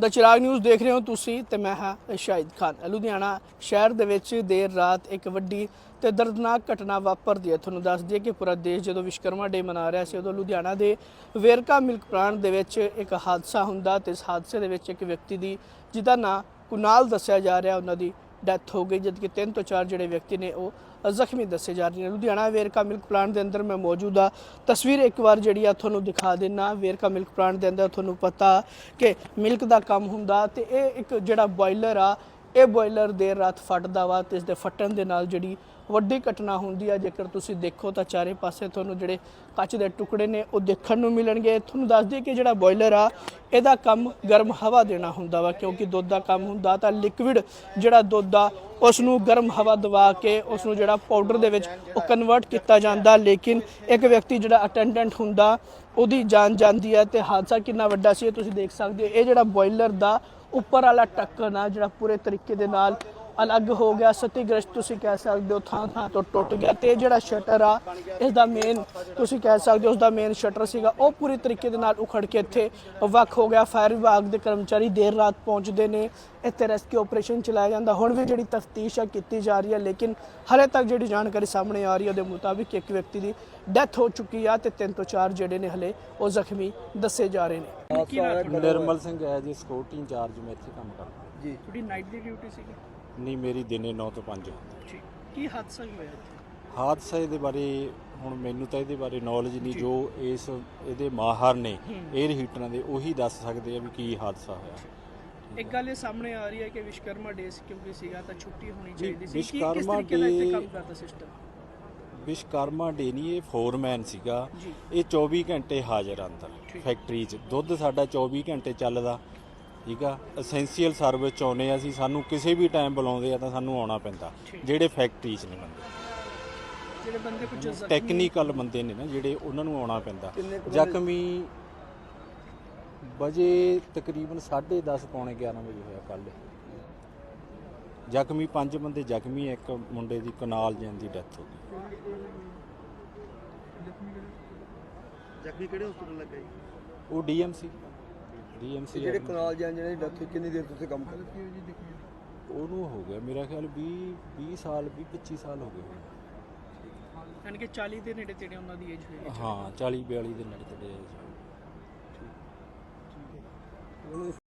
ਦਾ ਚਿਰਾਗ news ਦੇਖ ਰਹੇ ਹੋ ਤੁਸੀਂ ਤੇ ਮੈਂ ਹਾਂ ਸ਼ਾਹਿਦ ਖਾਨ। ਲੁਧਿਆਣਾ ਸ਼ਹਿਰ ਦੇ ਵਿੱਚ ਦੇਰ ਰਾਤ ਇੱਕ ਵੱਡੀ ਤੇ ਦਰਦਨਾਕ ਘਟਨਾ ਵਾਪਰਦੀ ਹੈ। ਤੁਹਾਨੂੰ ਦੱਸ ਦਈਏ ਕਿ ਪੂਰਾ ਦੇਸ਼ ਜਦੋਂ ਵਿਸ਼ਕਰਮਾ ਡੇ ਮਨਾ ਰਿਹਾ ਸੀ, ਉਦੋਂ ਲੁਧਿਆਣਾ ਦੇ ਵੇਰਕਾ ਮਿਲਕ ਪਲਾਂਟ ਦੇ ਵਿੱਚ ਇੱਕ ਹਾਦਸਾ ਹੁੰਦਾ ਤੇ ਇਸ ਹਾਦਸੇ ਦੇ ਵਿੱਚ ਇੱਕ ਵਿਅਕਤੀ ਦੀ ਜਿਹਦਾ ਨਾਂ ਕੁਨਾਲ ਦੱਸਿਆ ਜਾ ਰਿਹਾ, ਉਹਨਾਂ ਦੀ ਡੈਥ ਹੋ ਗਈ, ਜਦਕਿ ਤਿੰਨ ਤੋਂ ਚਾਰ ਜਿਹੜੇ ਵਿਅਕਤੀ ਨੇ ਉਹ ਜ਼ਖਮੀ ਦੱਸੇ ਜਾ ਰਹੇ ਨੇ। ਲੁਧਿਆਣਾ ਵੇਰਕਾ ਮਿਲਕ ਪਲਾਂਟ ਦੇ ਅੰਦਰ ਮੈਂ ਮੌਜੂਦ ਆ ਤਸਵੀਰ ਇੱਕ ਵਾਰ ਜਿਹੜੀ ਆ ਤੁਹਾਨੂੰ ਦਿਖਾ ਦੇਣਾ ਵੇਰਕਾ ਮਿਲਕ ਪਲਾਂਟ ਦੇ ਅੰਦਰ ਤੁਹਾਨੂੰ ਪਤਾ ਕਿ ਮਿਲਕ ਦਾ ਕੰਮ ਹੁੰਦਾ ਤੇ ਇਹ ਇੱਕ ਜਿਹੜਾ ਬੋਇਲਰ ਆ, ਇਹ ਬੋਇਲਰ ਦੇਰ ਰਾਤ ਫਟਦਾ ਵਾ ਤੇ ਇਸ ਦੇ ਫਟਣ ਦੇ ਨਾਲ ਜਿਹੜੀ ਵੱਡੀ ਘਟਨਾ ਹੁੰਦੀ ਆ, ਜੇਕਰ ਤੁਸੀਂ ਦੇਖੋ ਤਾਂ ਚਾਰੇ ਪਾਸੇ ਤੁਹਾਨੂੰ ਜਿਹੜੇ ਕੱਚ ਦੇ ਟੁਕੜੇ ਨੇ, ਉਹ ਦੇਖਣ ਨੂੰ ਮਿਲਣਗੇ। ਤੁਹਾਨੂੰ ਦੱਸ ਦਈਏ ਕਿ ਜਿਹੜਾ ਬੋਇਲਰ ਆ, ਇਹਦਾ ਕੰਮ ਗਰਮ ਹਵਾ ਦੇਣਾ ਹੁੰਦਾ ਵਾ, ਕਿਉਂਕਿ ਦੁੱਧ ਦਾ ਕੰਮ ਹੁੰਦਾ ਤਾਂ ਲਿਕੁਇਡ ਜਿਹੜਾ ਦੁੱਧ ਆ ਉਸ ਨੂੰ ਗਰਮ ਹਵਾ ਦਵਾ ਕੇ ਉਸ ਨੂੰ ਜਿਹੜਾ ਪਾਊਡਰ ਦੇ ਵਿੱਚ ਉਹ ਕਨਵਰਟ ਕੀਤਾ ਜਾਂਦਾ। ਲੇਕਿਨ ਇੱਕ ਵਿਅਕਤੀ ਜਿਹੜਾ ਅਟੈਂਡੈਂਟ ਹੁੰਦਾ, ਉਹਦੀ ਜਾਨ ਜਾਂਦੀ ਹੈ ਤੇ ਹਾਦਸਾ ਕਿੰਨਾ ਵੱਡਾ ਸੀ, ਇਹ ਤੁਸੀਂ ਦੇਖ ਸਕਦੇ ਹੋ। ਇਹ ਜਿਹੜਾ ਬੋਇਲਰ ਦਾ ਉੱਪਰ ਵਾਲਾ ਢੱਕਣ ਆ, ਜਿਹੜਾ ਪੂਰੇ ਤਰੀਕੇ ਦੇ ਨਾਲ ਅਲੱਗ ਹੋ ਗਿਆ ਸਤੀਗ੍ਰਸਤ ਤੁਸੀਂ ਕਹਿ ਸਕਦੇ ਹੋ ਥਾਂ ਥਾਂ ਤੋਂ ਟੁੱਟ ਗਿਆ ਤੇ ਜਿਹੜਾ ਸ਼ਟਰ ਆ ਇਸ ਦਾ ਮੇਨ ਤੁਸੀਂ ਕਹਿ ਸਕਦੇ ਹੋ ਉਸ ਦਾ ਮੇਨ ਸ਼ਟਰ ਸੀਗਾ। ਉਹ ਪੂਰੀ ਤਰੀਕੇ ਦੇ ਨਾਲ ਉਖੜ ਕੇ ਇੱਥੇ ਵੱਖ ਹੋ ਗਿਆ। ਫਾਇਰ ਵਿਭਾਗ ਦੇ ਕਰਮਚਾਰੀ ਦੇਰ ਰਾਤ ਪਹੁੰਚਦੇ ਨੇ ਇੱਥੇ ਰੈਸਕਿਊ ਆਪਰੇਸ਼ਨ ਚਲਾਇਆ ਜਾਂਦਾ। ਹੁਣ ਵੀ ਜਿਹੜੀ ਤਫਤੀਸ਼ ਆ ਕੀਤੀ ਜਾ ਰਹੀ ਹੈ ਲੇਕਿਨ ਹਲੇ ਤੱਕ ਜਿਹੜੀ ਜਾਣਕਾਰੀ ਸਾਹਮਣੇ ਆ ਰਹੀ ਹੈ ਉਹਦੇ ਮੁਤਾਬਿਕ ਇੱਕ ਵਿਅਕਤੀ ਦੀ ਡੈਥ ਹੋ ਚੁੱਕੀ ਆ ਤੇ ਤਿੰਨ ਤੋਂ ਚਾਰ ਜਿਹੜੇ ਨੇ ਹਲੇ ਉਹ ਜ਼ਖਮੀ ਦੱਸੇ ਜਾ ਰਹੇ ਨੇ। ਨਿਰਮਲ ਸਿੰਘ ਹੈ ਜੀ ਸਿਕਿਉਰਿਟੀ ਇੰਚਾਰਜ ਮੈਂ ਇੱਥੇ ਕੰਮ ਕਰਦਾ। ਜੀ। ਤੁਹਾਡੀ ਨਾਈਟ ਦੀ ਡਿਊਟੀ ਸੀਗੀ? ਨਹੀਂ ਮੇਰੀ ਦਿਨੇ 9 ਤੋਂ 5 ਠੀਕ। ਕੀ ਹਾਦਸਾ ਕੀ ਹੋਇਆ ਇੱਥੇ? ਹਾਦਸੇ ਦੇ ਬਾਰੇ ਹੁਣ ਮੈਨੂੰ ਤਾਂ ਇਹਦੇ ਬਾਰੇ ਨੌਲੇਜ ਨਹੀਂ ਜੋ। ਇਸ ਇਹਦੇ ਮਾਹਰ ਨੇ 에ਅਰ ਹੀਟਰਾਂ ਦੇ ਉਹੀ ਦੱਸ ਸਕਦੇ ਆ ਵੀ ਕੀ ਹਾਦਸਾ ਹੋਇਆ। ਇੱਕ ਗੱਲ ਇਹ ਸਾਹਮਣੇ ਆ ਰਹੀ ਹੈ ਕਿ ਵਿਸ਼ਕਰਮਾ ਡੇ ਕਿਉਂਕਿ ਸੀਗਾ ਤਾਂ ਛੁੱਟੀ ਹੋਣੀ ਚਾਹੀਦੀ ਸੀ। ਕੀ ਕਿਸ ਵਿਸ਼ਵਕਰਮਾ ਤਰੀਕੇ ਨਾਲ ਇੱਥੇ day- ਕੰਮ ਕਰਦਾ ਸਿਸਟਮ ਵਿਸ਼ਕਰਮਾ ਡੇ ਨਹੀਂ ਇਹ ਫੋਰਮੈਨ ਸੀਗਾ। ਜੀ। ਇਹ 24 ਘੰਟੇ ਹਾਜ਼ਰ ਆ ਅੰਦਰ ਠੀਕ। ਫੈਕਟਰੀ 'ਚ। ਦੁੱਧ ਸਾਡਾ 24 ਘੰਟੇ ਚੱਲਦਾ। ਠੀਕ ਆ? ਐਸੈਂਸ਼ੀਅਲ ਸਰਵਿਸ 'ਚ ਆਉਂਦੇ ਆ ਅਸੀਂ ਸਾਨੂੰ ਕਿਸੇ ਵੀ ਟਾਈਮ ਬੁਲਾਉਂਦੇ ਆ ਤਾਂ ਸਾਨੂੰ ਆਉਣਾ ਪੈਂਦਾ। ਜਿਹੜੇ ਫੈਕਟਰੀ 'ਚ ਨਹੀਂ ਬੰਦੇ। ਜਿਹੜੇ ਬੰਦੇ ਕੁਝ ਟੈਕਨੀਕਲ ਬੰਦੇ ਨੇ ਨਾ ਜਿਹੜੇ ਉਹਨਾਂ ਨੂੰ ਆਉਣਾ ਪੈਂਦਾ। ਜ਼ਖਮੀ ਵਜੇ ਤਕਰੀਬਨ 10:30 ਪੌਣੇ 11 ਵਜੇ ਹੋਇਆ ਕੱਲ ਜ਼ਖਮੀ ਪੰਜ ਬੰਦੇ ਜ਼ਖਮੀ ਇੱਕ ਮੁੰਡੇ ਦੀ ਕਨਾਲ ਜਨ ਦੀ ਡੈਥ ਹੋ ਗਈ। ਜ਼ਖਮੀ ਕਿਹੜੇ ਹਸਪਤਾਲ ਲੱਗਾ ਜੀ? ਉਹ ਡੀਐਮਸੀ ਡੀਐਮਸੀ ਜਿਹੜੇ ਕਨਾਲ ਜਾਂ ਜਿਹੜੇ ਡੈਥ ਕਿੰਨੀ ਦੇਰ ਤੋਂ ਉੱਥੇ ਕੰਮ ਕਰ ਰਹੇ ਉਹਨੂੰ ਹੋ ਗਿਆ ਮੇਰਾ ਖਿਆਲ 20 20 ਸਾਲ 20 25 ਸਾਲ ਹੋ ਗਏ ਯਾਨੀ ਕਿ 40 ਦੇ ਨੇੜੇ ਤੇੜੇ ਉਹਨਾਂ ਦੀ ਏਜ ਹੋਈ ਹਾਂ। 40 42 ਦੇ ਨੇੜੇ ਤੇੜੇ ਉਹਨੂੰ